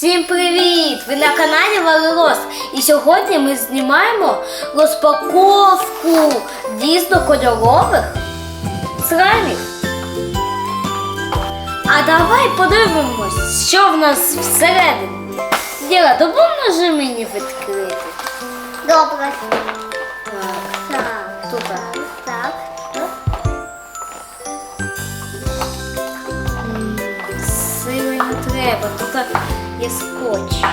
Всім привіт! Ви на каналі Валерос. І сьогодні ми знімаємо розпаковку дійсно кольорових слаймів. А давай подивимось, що в нас всередині. Діла, допоможи мені відкрити. Добре. Так, Так. тут. Так. Сили не треба, тут є скотч.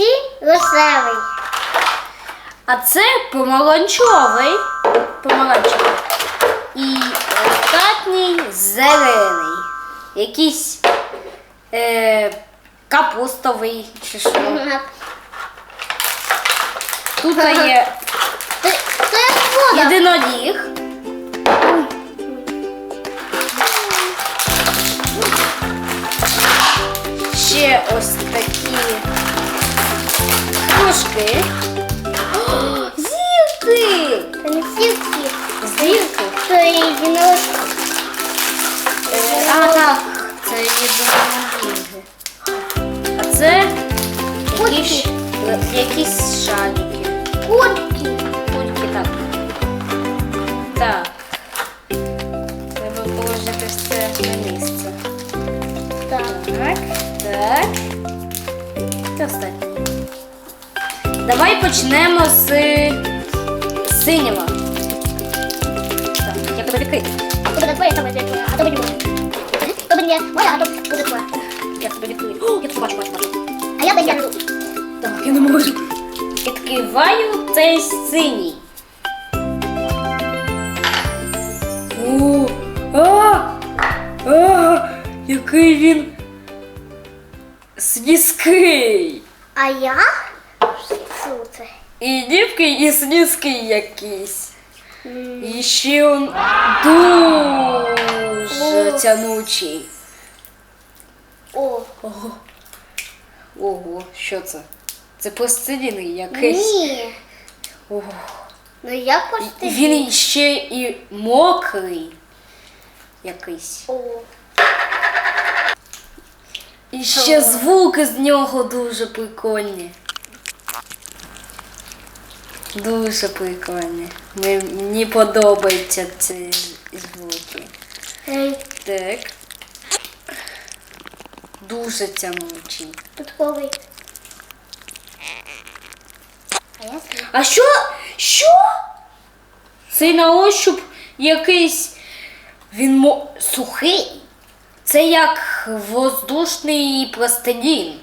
Ці рожевий. а це помаранчевий. Помаранчевий. І останній зелений. Якийсь е, капустовий чи що. Тут є єдиноріг. Ще ось такі О, Зірки! Це не сірки. Зірки. Це єдинорожки. А, так, це єдиноріги. А це якісь, якісь шарики. Кульки. Кульки так. Так. Давай почнемо з синього. Так, я буду відкрити. То буде твоє, то твоє, а то буде моє. То буде моя, а то буде твоя. Я тебе відкрию. Я тут бачу, бачу, бачу. А я даю. Так, я не можу. Відкриваю цей синій. А, а, який він слізкий. А я? Це? І дівкий, і слізкий якийсь. І ще він дуже тянучий. О. Ого. Ого, що це? Це пластилін якийсь. Ні. Ого. Ну я І почти. Він ще і мокрий якийсь. О. І ще звуки з нього дуже прикольні. Дуже прикольні. Мені, подобаються ці звуки. Так. Дуже тянучий. тут ковий. А що? Що? Цей на ощуп якийсь. Він мо... сухий. Це як воздушний пластилін.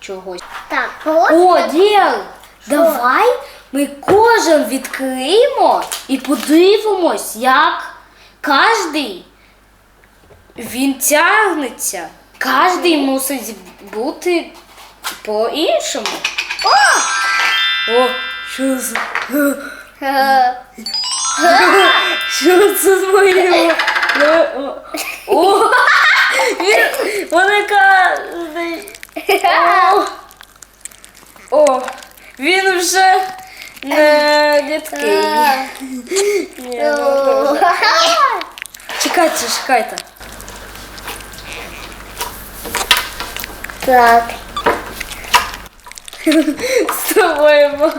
Чогось. Так. О, Діл, давай ми кожен відкриємо і подивимось, як кожний він тягнеться. Кожний мусить бути по-іншому. О! О, що за. Що це з моєю? О, він. О, о, він вже не. Ні, ну, о. Чекайте, чекайте. Так. З тобою. бо-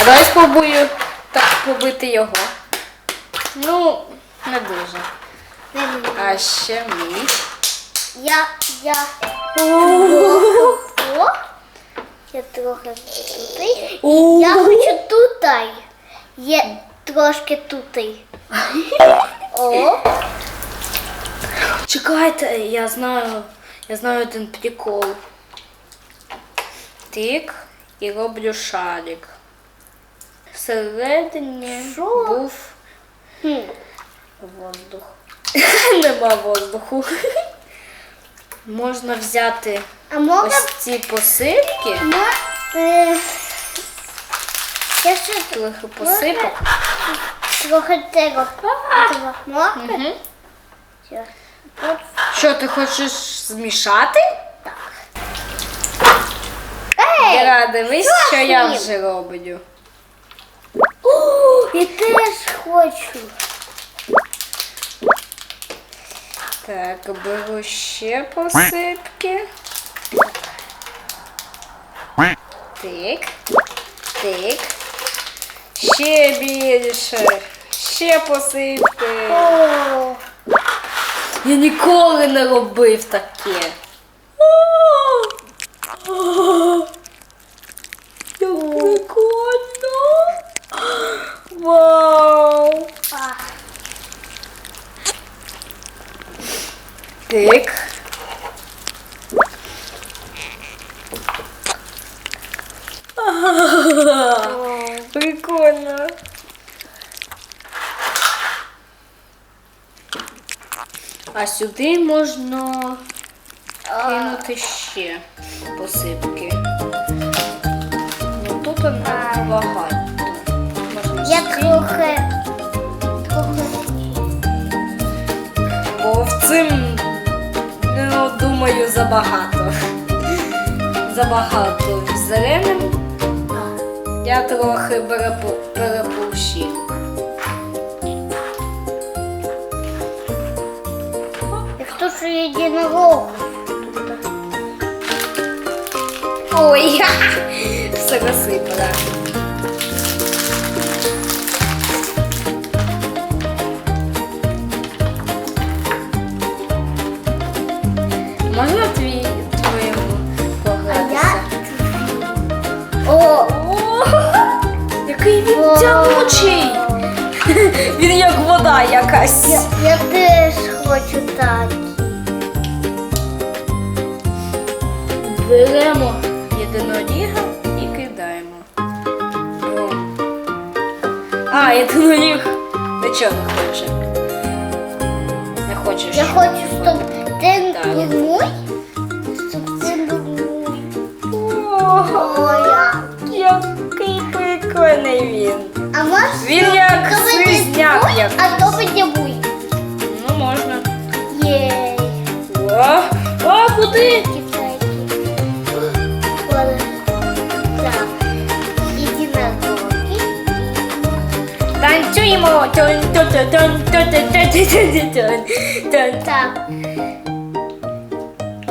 А давай спробую так побити його. Ну, не дуже. А ще мій. Я, я, О, я трохи тутай. Я хочу тутай. Є трошки тутай. О, Чекайте, я знаю, я знаю один прикол. Тик і роблю шарик. всередині був воздух. Нема воздуху. Можна взяти А можна ось ці посипки, Мо... Е... Я ще трохи посипок. трохи цього. Угу. Що ти хочеш змішати? так. Ей! Іра, дивись, що що я вже роблю. О, я теж хочу. Так, беру ще посипки. Тик, тик. Ще більше. Ще посипки. О, Я ніколи не робив таке. Як прикольно. Вау. а. Тик. Прикольно. А сюди можна кинути ще посипки. Ну тут не багато. Я трохи. Бо в цим, думаю, забагато. Забагато зеленим. Я трохи перепу- перепушив. Якщо ж єдинорог. Ой, все розсипала. Який він тягучий! Він як вода якась. я, я теж хочу так. Беремо єдиноріга і кидаємо. Бум. А, єдиноріг нічого не хоче. Не хочеш. Я хочу, щоб ти Так. був мой. Щоб ти був. О, який гарний він. А можна? Він як слизняк як. А то поднявуй. Ну можна. Єй. О, о, куди? Танцюємо. Так.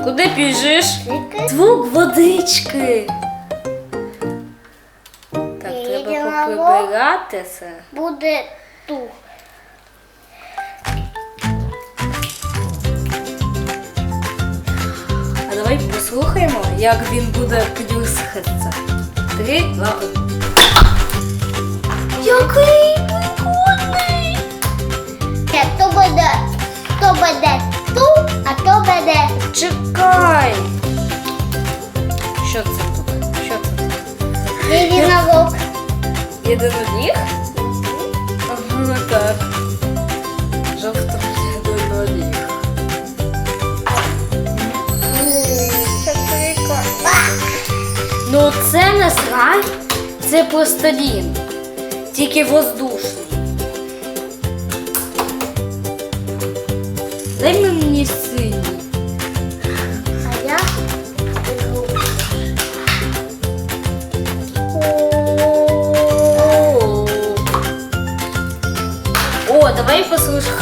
Куди біжиш? Звук водички. Це. буде тут. А давай послухаємо, як він буде плюскатися. Три, два, один. Який прикольний! Це то буде, то буде тут, а то буде. Чекай! Що це тут? Що це тут? Єдинорог. Єдиноріг? Ага, так. Жовто єдиноріг. Ну це не срай, це пластилін. Тільки воздушний. Дай мені синій.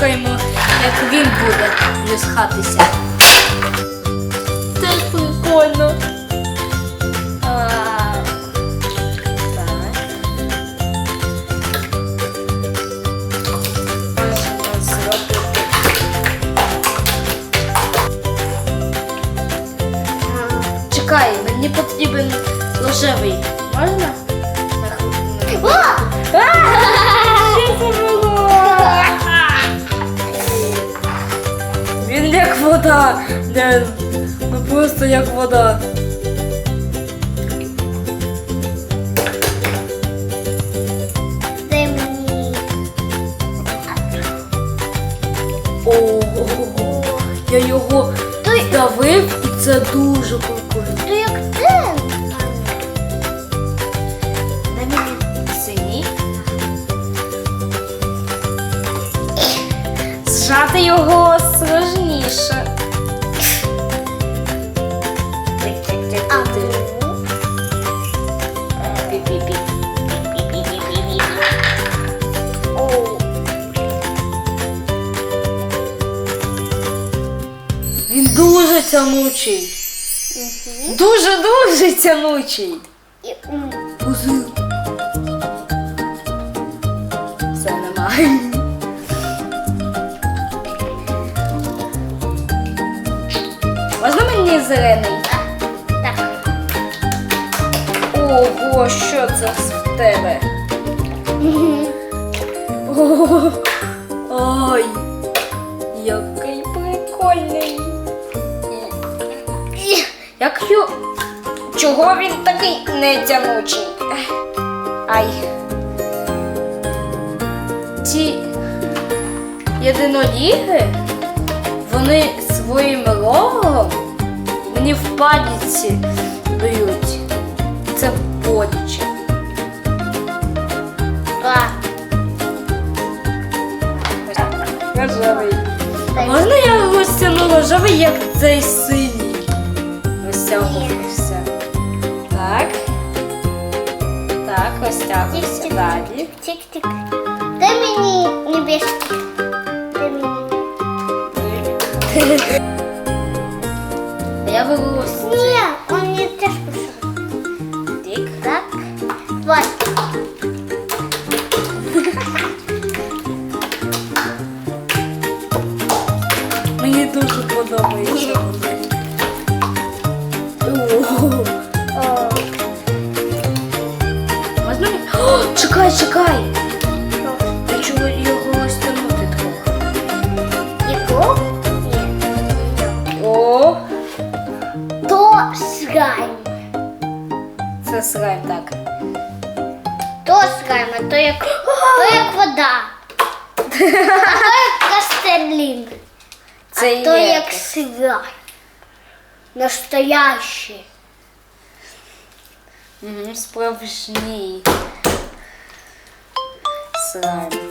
Послухаємо, як він буде плюскатися. Це прикольно. де ну, просто як вода. Де мені? О, -о, я його давив і це дуже прикольно. То як ти? Зжати його, сложи. Тик-тик-тик-тик. ну? Пі-пі-пі. Він дуже тянучий. Дуже-дуже тянучий. Пузир. Все немає. Можна мені зелений? Ого, що це в тебе? О, Ой, який прикольний. Як ю... Чого він такий нетянучий? Ай. Ці єдиноріги, вони своїм рогом мені в пальці дають. Стягну рожевий, як цей синій? Розтягувався. Так. Так, розтягуйся далі. Тик-тик. Дай мені небесний. Дай мені. А я беру ось Ні, он мені теж пішов. тик. Так. Вот. То то як, то як вода. А то як кастелін. Це а то є. як слайм. Настоящий. Угу, справжній слайм.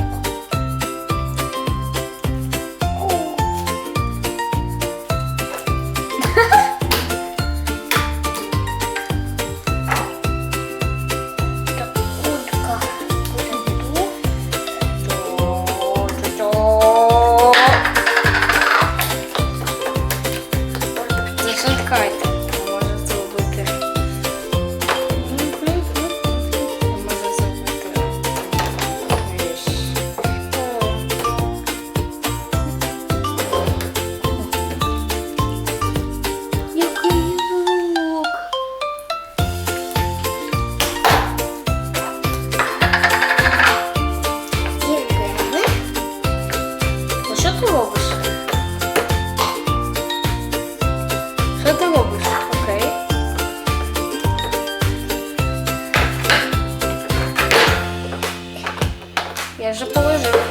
Положив.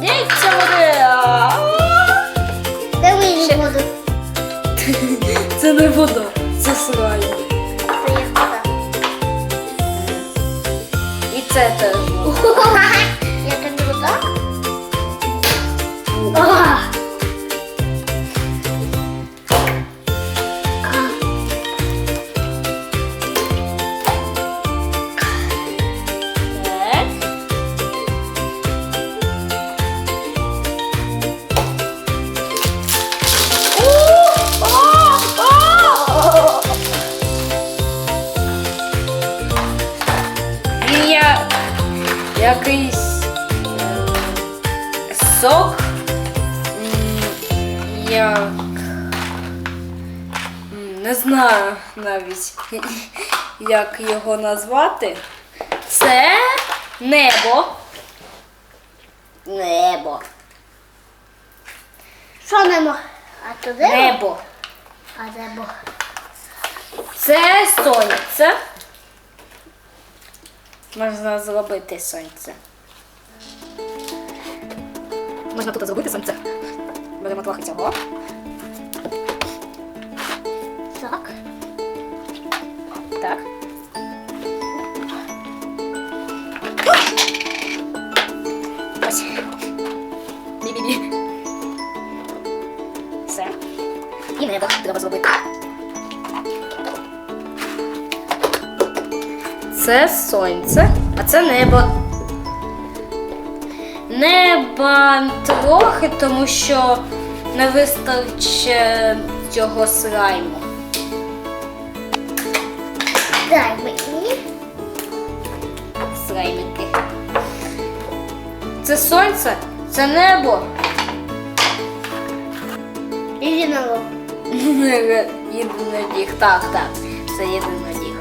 Дійця води! Дай мені воду. Це не вода, це слайм. Це є вода. І це теж. Навіть, як його назвати. Це небо. Небо. Що немо? А туди? Небо. А небо. Це сонце. Можна зробити сонце. Можна тут зробити сонце. Беремо трохи цього. Ось. Бі-бі-бі. Все. І небо треба зробити. Це сонце, а це небо. Неба трохи, тому що не вистачить цього слайму. Дай Це сонце, це небо. Єдиного. Єдинодіг, так, так. Це єдинодіг.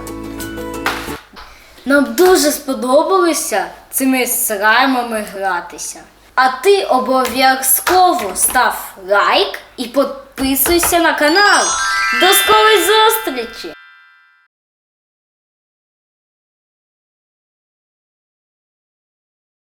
Нам дуже сподобалося цими слаймами гратися. А ти обов'язково став лайк і підписуйся на канал. До скорої зустрічі!